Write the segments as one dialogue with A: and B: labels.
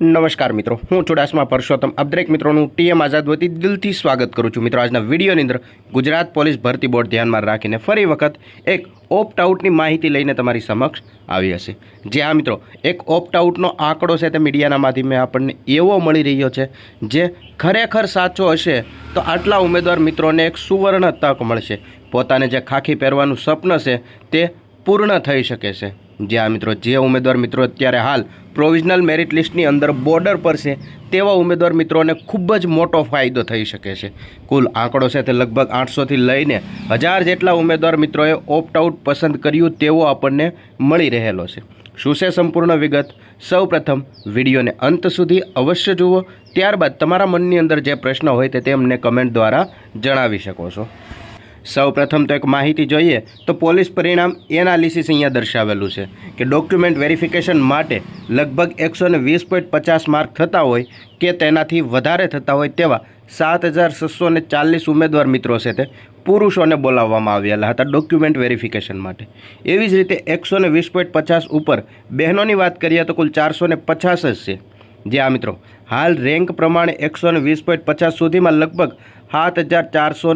A: નમસ્કાર મિત્રો, હું ચુડાસમા પરસોત્તમ. આપ દરેક મિત્રોનું ટીએમ આઝાદ વતી દિલથી સ્વાગત કરું છું. મિત્રો, આજના વિડીયોની અંદર ગુજરાત પોલીસ ભરતી બોર્ડ ધ્યાનમાં રાખીને ફરી વખત એક ઓપ્ટ આઉટની માહિતી લઈને તમારી સમક્ષ આવી હશે. જે આ મિત્રો, એક ઓપ્ટ આઉટનો આંકડો છે તે મીડિયાના માધ્યમે આપણને એવો મળી રહ્યો છે જે ખરેખર સાચો હશે તો આટલા ઉમેદવાર મિત્રોને એક સુવર્ણ તક મળશે. પોતાને જે ખાખી પહેરવાનું સ્વપ્ન છે તે પૂર્ણ થઈ શકે છે. જે આ મિત્રો, જે ઉમેદવાર મિત્રો અત્યારે હાલ પ્રોવિઝનલ મેરિટ લિસ્ટની અંદર બોર્ડર પર છે, તેવા ઉમેદવાર મિત્રોને ખૂબ જ મોટો ફાયદો થઈ શકે છે. કુલ આંકડો છે તે લગભગ આઠસોથી લઈને હજાર જેટલા ઉમેદવાર મિત્રોએ ઓપ્ટ આઉટ પસંદ કર્યું તેવો આપણને મળી રહેલો છે. શું છે સંપૂર્ણ વિગત? સૌ પ્રથમ વિડીયોને અંત સુધી અવશ્ય જુઓ. ત્યારબાદ તમારા મનની અંદર જે પ્રશ્ન હોય તે તેમને કમેન્ટ દ્વારા જણાવી શકો છો. સૌ પ્રથમ તો એક માહિતી જોઈએ તો પોલીસ પરિણામ એનાલિસિસ અહીંયા દર્શાવેલું છે કે ડોક્યુમેન્ટ વેરિફિકેશન માટે લગભગ એકસો ને વીસ પોઈન્ટ પચાસ માર્ક થતા હોય કે તેનાથી વધારે થતા હોય તેવા સાત હજાર છસો ને ચાલીસ ઉમેદવાર મિત્રો છે તે પુરુષોને બોલાવવામાં આવેલા હતા ડોક્યુમેન્ટ વેરિફિકેશન માટે. એવી જ રીતે એકસો ને વીસ પોઈન્ટ પચાસ ઉપર બહેનોની વાત કરીએ તો કુલ ચારસો ને પચાસ જ છે. જે આ મિત્રો. હાલ રેન્ક પ્રમાણે એકસો ને વીસ પોઈન્ટ પચાસ સુધીમાં લગભગ સાત હજાર ચારસો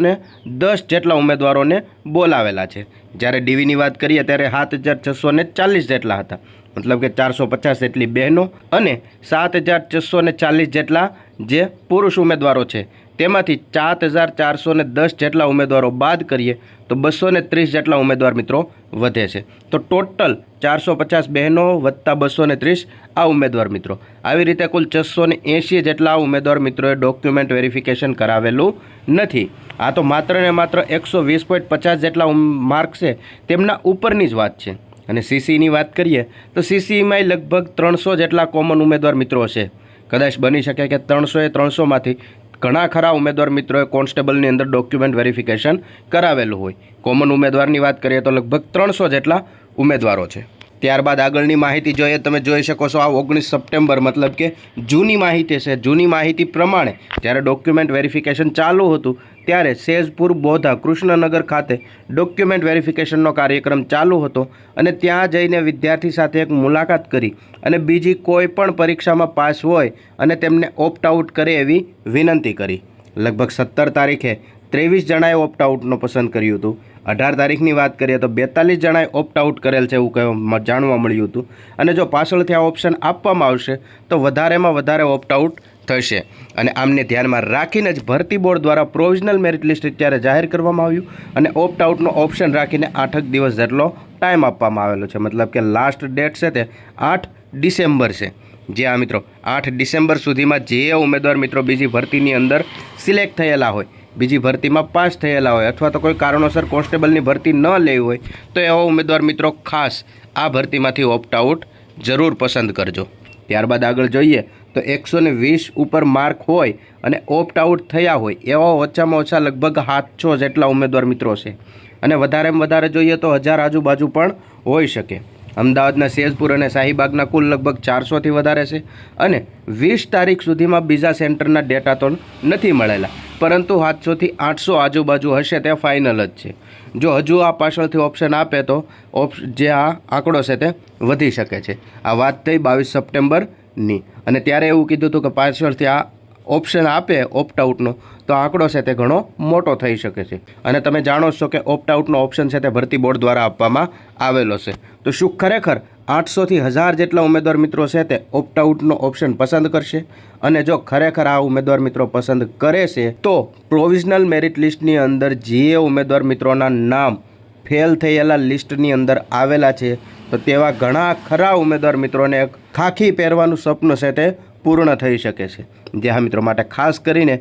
A: દસ જેટલા ઉમેદવારોને બોલાવેલા છે. જ્યારે ડીવીની વાત કરીએ ત્યારે સાત હજાર છસો ચાલીસ જેટલા હતા. મતલબ કે ચારસો પચાસ જેટલી બહેનો અને સાત હજાર છસો ચાલીસ જેટલા જે પુરુષ ઉમેદવારો છે. તેમાંથી સાત હજાર ચારસો ને દસ જેટલા ઉમેદવારો બાદ કરીએ તો બસો ને ત્રીસ જેટલા ઉમેદવાર મિત્રો વધે છે. તો ટોટલ ચારસો પચાસ બહેનો વત્તા બસો ને ત્રીસ આ ઉમેદવાર મિત્રો. આવી રીતે કુલ છસો ને એંશી જેટલા ઉમેદવાર મિત્રોએ ડોક્યુમેન્ટ વેરિફિકેશન કરાવેલું નથી. આ તો માત્ર ને માત્ર એકસો વીસ પોઈન્ટ પચાસ જેટલા માર્ક છે તેમના ઉપરની જ વાત છે. અને સીસીની વાત કરીએ તો સીસીમાં લગભગ ત્રણસો જેટલા કોમન ઉમેદવાર મિત્રો છે કદાચ બની શકે કે ત્રણસો એ ત્રણસોમાંથી ઘણા ખરા ઉમેદવાર મિત્રોએ કોન્સ્ટેબલની અંદર ડોક્યુમેન્ટ વેરિફિકેશન કરાવેલું હોય. કોમન ઉમેદવારની વાત કરીએ તો લગભગ ત્રણસો જેટલા ઉમેદવારો છે. ત્યારબાદ આગળની માહિતી જોઈએ, તમે જોઈ શકો છો આ ઓગણીસ સપ્ટેમ્બર, મતલબ કે જૂની માહિતી છે. જૂની માહિતી પ્રમાણે જ્યારે ડોક્યુમેન્ટ વેરિફિકેશન ચાલુ હતું, ત્યારે સેજપુર બોધા કૃષ્ણનગર ખાતે ડોક્યુમેન્ટ વેરિફિકેશનનો કાર્યક્રમ ચાલુ હતો અને ત્યાં જઈને વિદ્યાર્થી સાથે એક મુલાકાત કરી અને બીજી કોઈ પણ પરીક્ષામાં પાસ હોય અને તેમને ઓપ્ટ આઉટ કરે એવી વિનંતી કરી. લગભગ સત્તર તારીખે ત્રેવીસ જણાએ ઓપ્ટ આઉટનો પસંદ કર્યું હતું. અઢાર તારીખની વાત કરીએ તો બેતાલીસ જણાએ ઓપ્ટ આઉટ કરેલ છે એવું કહેવા જાણવા મળ્યું હતું. અને જો પાછળથી આ ઓપ્શન આપવામાં આવશે, તો વધારેમાં વધારે ઓપ્ટ આઉટ થશે. અને આમને ધ્યાનમાં રાખીને જ ભરતી બોર્ડ દ્વારા પ્રોવિઝનલ મેરિટ લિસ્ટ અત્યારે જાહેર કરવામાં આવ્યું. અને ઓપ્ટ આઉટનો ઓપ્શન રાખીને આઠક દિવસ જેટલો ટાઈમ આપવામાં આવેલો છે. મતલબ કે લાસ્ટ ડેટ છે તે આઠ ડિસેમ્બર છે. જે આ મિત્રો, આઠ ડિસેમ્બર સુધીમાં જે ઉમેદવાર મિત્રો બીજી ભરતીની અંદર સિલેક્ટ થયેલા હોય બીજી ભરતીમાં પાસ થયેલા હોય અથવા તો કોઈ કારણોસર કોન્સ્ટેબલની ભરતી ન લેવી હોય, તો એવા ઉમેદવાર મિત્રો ખાસ આ ભરતીમાંથી ઓપ્ટ આઉટ જરૂર પસંદ કરજો. ત્યારબાદ આગળ જોઈએ તો એકસો વીસ ઉપર માર્ક હોય અને ઓપ્ટ આઉટ થયા હોય, એવા ઓછામાં ઓછા લગભગ સાતસો જેટલા ઉમેદવાર મિત્રો છે. અને વધારેમાં વધારે જોઈએ તો હજાર આજુબાજુ પણ હોઈ શકે. અમદાવાદના સેજપુર અને શાહીબાગના કુલ લગભગ ચારસોથી વધારે છે અને વીસ તારીખ સુધીમાં બીજા સેન્ટરના ડેટા તો નથી મળેલા. પરંતુ સાતસોથી આઠસો આજુબાજુ હશે તે ફાઇનલ જ છે. જો હજુ આ પાછળથી ઓપ્શન આપે તો ઓપ્શ જે આ આંકડો છે તે વધી શકે છે. આ વાત થઈ બાવીસ સપ્ટેમ્બરની. અને ત્યારે એવું કીધું હતું કે પાછળથી આ ઓપ્શન આપે ઓપ્ટ આઉટનો તો આંકડો છે તે ઘણો મોટો થઈ શકે છે. અને તમે જાણો છો કે ઓપ્ટ આઉટનો ઓપ્શન છે તે ભરતી બોર્ડ દ્વારા આપવામાં આવેલો છે. તો શું ખરેખર આઠસોથી હજાર જેટલા ઉમેદવાર મિત્રો છે તે ઓપ્ટ આઉટનો ઓપ્શન પસંદ કરશે. અને જો ખરેખર આ ઉમેદવાર મિત્રો પસંદ કરે છે, તો પ્રોવિઝનલ મેરિટ લિસ્ટની અંદર જે ઉમેદવાર મિત્રોના નામ ફેલ થયેલા લિસ્ટની અંદર આવેલા છે, તો તેવા ઘણા ખરા ઉમેદવાર મિત્રોને એક ખાખી પહેરવાનું સપનું છે તે પૂર્ણ થઈ શકે છે. જે હા મિત્રો માટે ખાસ કરીને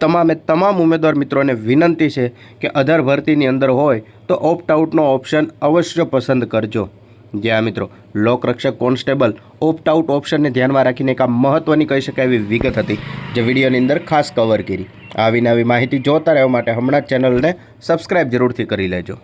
A: તમામે તમામ ઉમેદવાર મિત્રોને વિનંતી છે કે અધર ભરતીની અંદર હોય, તો ઓપ્ટ આઉટનો ઓપ્શન અવશ્ય પસંદ કરજો. જે આ મિત્રો. લોકરક્ષક કોન્સ્ટેબલ ઓપ્ટ આઉટ ઓપ્શનને ધ્યાનમાં રાખીને એક આ મહત્ત્વની કહી શકાય એવી વિગત હતી, જે વિડીયોની અંદર ખાસ કવર કરી. આવી નવી માહિતી જોતા રહેવા માટે હમણાં જ ચેનલને સબસ્ક્રાઈબ જરૂરથી કરી લેજો.